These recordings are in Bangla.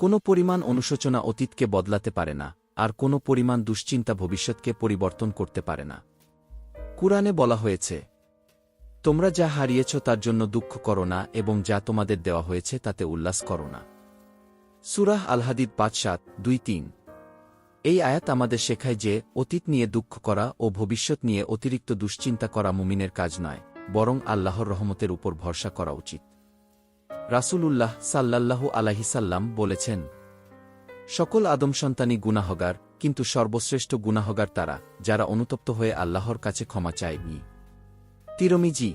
কোনো পরিমাণ অনুশোচনা অতীতকে বদলাতে পারে না, আর কোনো পরিমাণ দুশ্চিন্তা ভবিষ্যৎকে পরিবর্তন করতে পারে না। কুরআনে বলা হয়েছে, তোমরা যা হারিয়েছ তার জন্য দুঃখ করো না এবং যা তোমাদের দেওয়া হয়েছে তাতে উল্লাস করো না। সুরাহ আলহাদিদ পাঁচ দুই তিন। এই আয়াত আমাদের শেখায় যে অতীত নিয়ে দুঃখ করা ও ভবিষ্যৎ নিয়ে অতিরিক্ত দুশ্চিন্তা করা মুমিনের কাজ নয়, বরং আল্লাহর রহমতের উপর ভরসা করা উচিত। রাসূলুল্লাহ সাল্লাল্লাহু আলাহিসাল্লাম বলেছেন, সকল আদম সন্তানই গুনাহগার, কিন্তু সর্বশ্রেষ্ঠ গুনাহগার তারা, যারা অনুতপ্ত হয়ে আল্লাহর কাছে ক্ষমা চায়নি। তিরমিজি,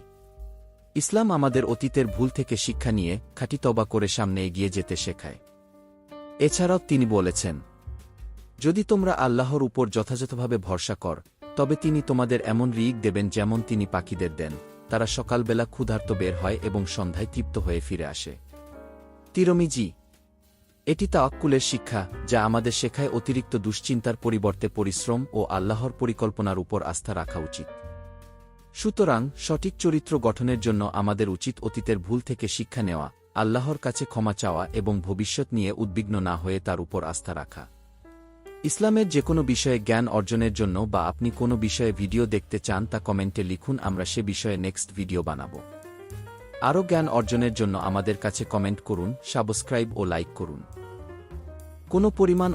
ইসলাম আমাদের অতীতের ভুল থেকে শিক্ষা নিয়ে খাঁটি তবা করে সামনে এগিয়ে যেতে শেখায়। এছাড়াও তিনি বলেছেন, যদি তোমরা আল্লাহর উপর যথাযথভাবে ভরসা কর, তবে তিনি তোমাদের এমন রিক দেবেন যেমন তিনি পাখিদের দেন। তারা সকালবেলা ক্ষুধার্ত বের হয় এবং সন্ধ্যায় তৃপ্ত হয়ে ফিরে আসে। তিরমিজি, এটি তা তাওয়াক্কুলের শিক্ষা যা আমাদের শেখায় অতিরিক্ত দুশ্চিন্তার পরিবর্তে পরিশ্রম ও আল্লাহর পরিকল্পনার উপর আস্থা রাখা উচিত। সুতরাং, সঠিক চরিত্র গঠনের জন্য আমাদের উচিত অতীতের ভুল থেকে শিক্ষা নেওয়া, আল্লাহর কাছে ক্ষমা চাওয়া এবং ভবিষ্যৎ নিয়ে উদ্বিগ্ন না হয়ে তার উপর আস্থা রাখা। ইসলামের যে কোনো বিষয়ে জ্ঞান অর্জনের জন্য বা আপনি কোনো বিষয়ে ভিডিও দেখতে চান তা কমেন্টে লিখুন, আমরা সে বিষয়ে নেক্সট ভিডিও বানাব। আরও জ্ঞান অর্জনের জন্য আমাদের কাছে কমেন্ট করুন, সাবস্ক্রাইব ও লাইক করুন। কোনো পরিমাণ